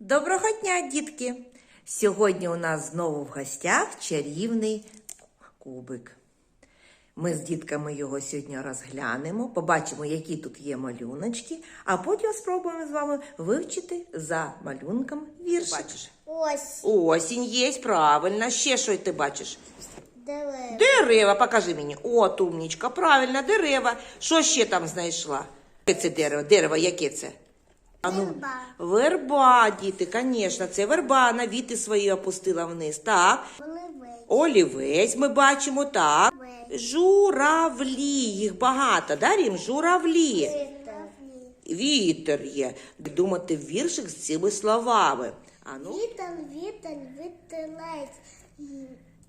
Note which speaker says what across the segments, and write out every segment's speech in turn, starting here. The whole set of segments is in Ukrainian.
Speaker 1: Доброго дня, дітки! Сьогодні у нас знову в гостях чарівний кубик. Ми з дітками його сьогодні розглянемо, побачимо, які тут є малюночки, а потім спробуємо з вами вивчити за малюнком віршик. Бачиш?
Speaker 2: Ось
Speaker 1: Осінь є, правильно. Ще що ти бачиш?
Speaker 2: дерева.
Speaker 1: Дерева, покажи мені. От, умнічка, правильно, дерева. Що ще там знайшла? Це дерево? Дерево, яке це? А ну,
Speaker 2: Верба.
Speaker 1: Верба, діти, звісно, це верба, на віти свої опустила вниз. Так.
Speaker 2: Оливець.
Speaker 1: Олівець ми бачимо, так.
Speaker 2: Олівець.
Speaker 1: Журавлі, їх багато, да, Рім? Журавлі.
Speaker 2: Вітер.
Speaker 1: Вітер є. Думати віршик з цими словами. А ну,
Speaker 2: Вітер, вітер, вітерець.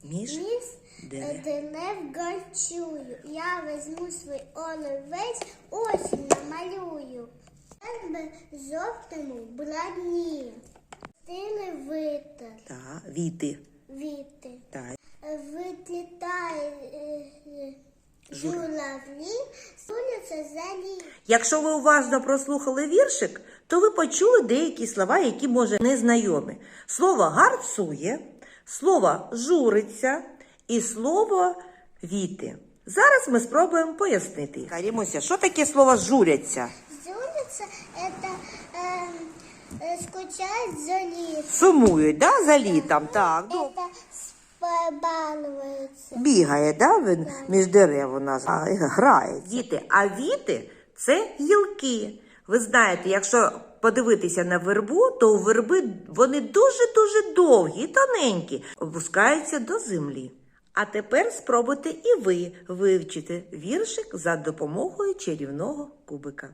Speaker 1: між
Speaker 2: Міс
Speaker 1: Дерев.
Speaker 2: дерев гарчую. Я візьму свій оливець, осінь намалюю. Тебе жовтому бладні. Стине вітер,
Speaker 1: Так, віти.
Speaker 2: вітер.
Speaker 1: Так.
Speaker 2: Витлітає е, е, журавлі, суняться залі.
Speaker 1: Якщо ви уважно прослухали віршик, то ви почули деякі слова, які може незнайомі. Слово гарцує, слово журиться і слово віти. Зараз ми спробуємо пояснити. Карімуся, що таке слово журяться?
Speaker 2: Зулица это эм, э, скучает за лесом.
Speaker 1: Сумують, да, за літом? Так, ну,
Speaker 2: Это спобалуется.
Speaker 1: бігає, да, він між дерев у нас а, грає. Діти, а віти це гілки. Ви знаєте, якщо подивитися на вербу, то у верби вони дуже-дуже довгі і тоненькі, опускаються до землі. А тепер спробуйте і ви вивчити віршик за допомогою чарівного кубика.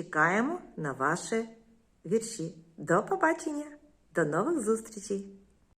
Speaker 1: Чекаємо на ваші вірші. До побачення, до нових зустрічей!